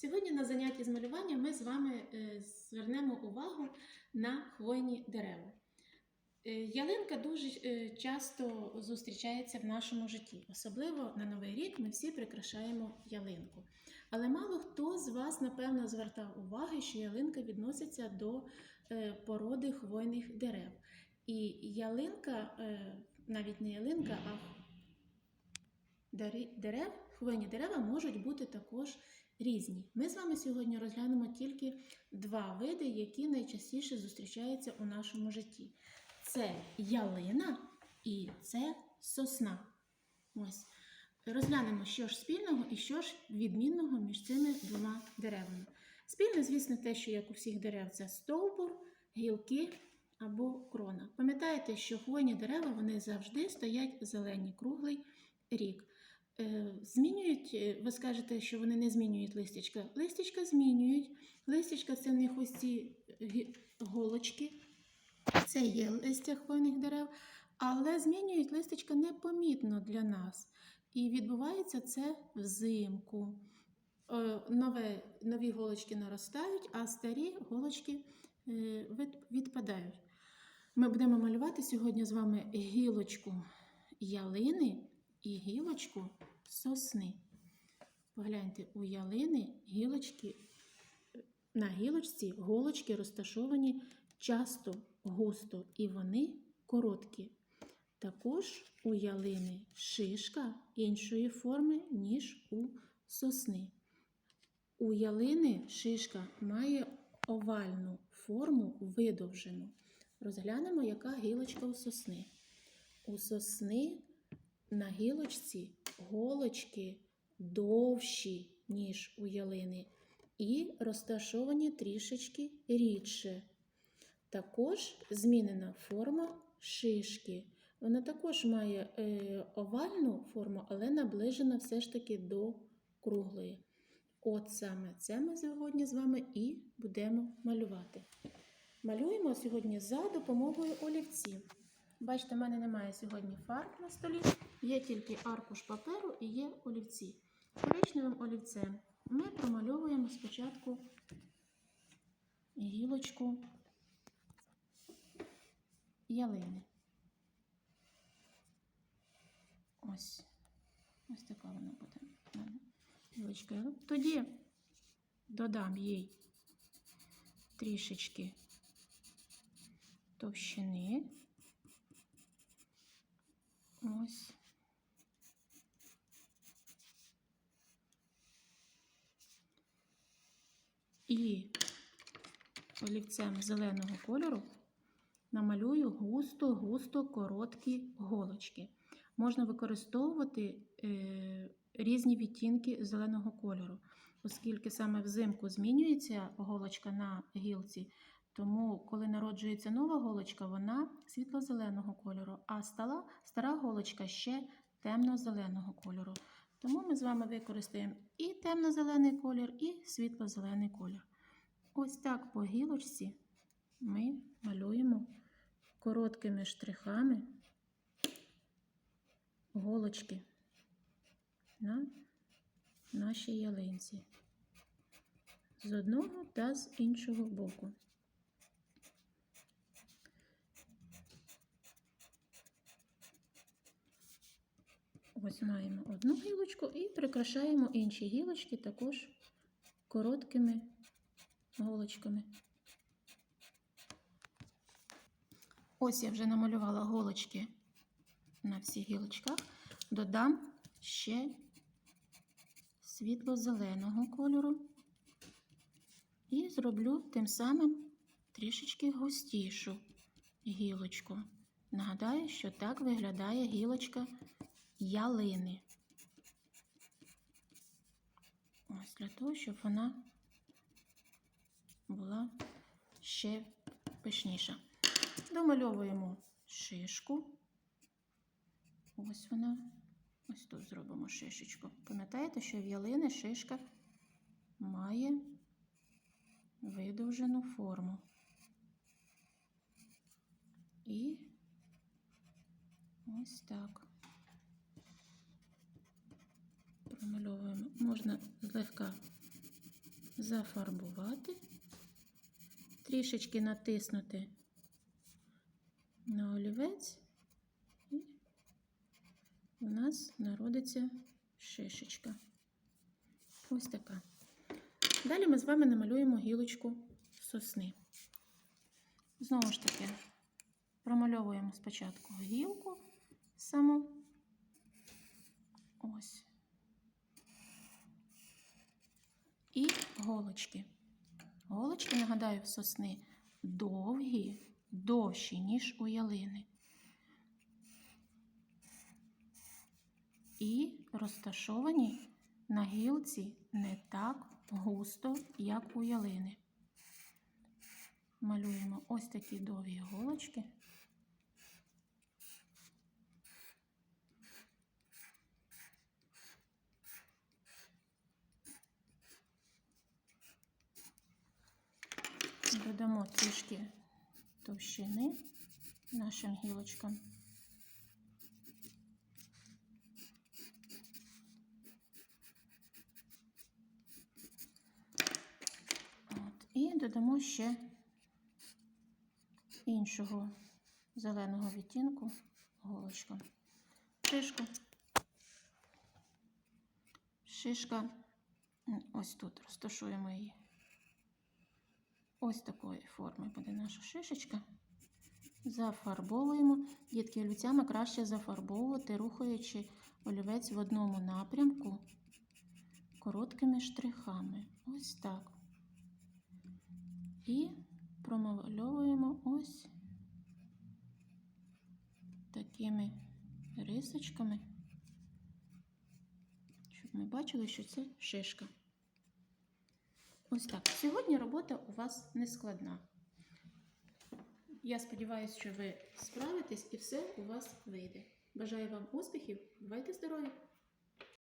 Сьогодні на занятті з малювання ми з вами е, звернемо увагу на хвойні дерева. Е, Ялинка дуже е, часто зустрічається в нашому житті. Особливо на Новий рік ми всі прикрашаємо ялинку. Але мало хто з вас, напевно, звертав увагу, що ялинка відноситься до породи хвойних дерев. І ялинка, навіть не ялинка, а дерев, хвойні дерева можуть бути також різні. Ми з вами сьогодні розглянемо тільки два види, які найчастіше зустрічаються у нашому житті. Це ялина і це сосна. Ось. Розглянемо, що ж спільного і що ж відмінного між цими двома деревами. Спільне, звісно, те, що як у всіх дерев, це стовбур, гілки або крона. Пам'ятаєте, що хвойні дерева вони завжди стоять зелені круглий рік. Е, Змінюють, е, ви скажете, що вони не змінюють листячка. Листячка змінюють. Листячка це в них ось ці голочки. Це є листя хвойних дерев, але змінюють листячка непомітно для нас. І відбувається це взимку. Е, Нове, нові голочки наростають, а старі голочки е, відпадають. Ми будемо малювати сьогодні з вами гілочку ялини і гілочку сосни. Погляньте, у ялини гілочки, на гілочці голочки розташовані часто, густо, і вони короткі. Також у ялини шишка іншої форми, ніж у сосни. У ялини шишка має овальну форму видовжену. Розглянемо, яка гілочка у сосни. У сосни на гілочці голочки довші, ніж у ялини, і розташовані трішечки рідше. Також змінена форма шишки. Вона також має е, овальну форму, але наближена все ж таки до круглої. От саме це ми сьогодні з вами і будемо малювати. Малюємо сьогодні за допомогою олівців. Бачите, в мене немає сьогодні фарб на столі, є тільки аркуш паперу і є олівці. Коричневим олівцем ми промальовуємо спочатку гілочку ялини. Ось. Ось така вона буде. Тоді додам їй трішечки товщини. Ось. І олівцем зеленого кольору намалюю густо-густо короткі голочки. Можна використовувати е, різні відтінки зеленого кольору, оскільки саме взимку змінюється голочка на гілці, тому коли народжується нова голочка, вона світло-зеленого кольору, а стала, стара голочка ще темно-зеленого кольору. Тому ми з вами використаємо і темно-зелений колір, і світло-зелений колір. Ось так по гілочці ми малюємо короткими штрихами голочки на нашій ялинці з одного та з іншого боку. Ось маємо одну гілочку і прикрашаємо інші гілочки також короткими голочками. Ось я вже намалювала голочки на всіх гілочках. Додам ще світло-зеленого кольору і зроблю тим самим трішечки густішу гілочку. Нагадаю, що так виглядає гілочка ялини. Ось для того, щоб вона була ще пишніша. Домальовуємо шишку. Ось вона. Ось тут зробимо шишечку. Пам'ятаєте, що в ялини шишка має видовжену форму. І ось так. Промальовуємо. Можна злегка зафарбувати, трішечки натиснути на олівець, і у нас народиться шишечка. Ось така. Далі ми з вами намалюємо гілочку сосни. Знову ж таки, промальовуємо спочатку гілку саму. Ось. І голочки. Голочки, нагадаю, в сосни довгі, довші, ніж у ялини. І розташовані на гілці не так густо, як у ялини. Малюємо ось такі довгі голочки. Додамо трішки товщини нашим гілочкам. От. І додамо ще іншого зеленого відтінку голочкам. Шишку. Шишка ось тут розташуємо її. Ось такої форми буде наша шишечка. Зафарбовуємо. Дітки олівцями краще зафарбовувати, рухаючи олівець в одному напрямку короткими штрихами. Ось так. І промальовуємо ось такими рисочками, щоб ми бачили, що це шишка. Ось так. Сьогодні робота у вас не складна. Я сподіваюся, що ви справитесь і все у вас вийде. Бажаю вам успіхів, бувайте здорові!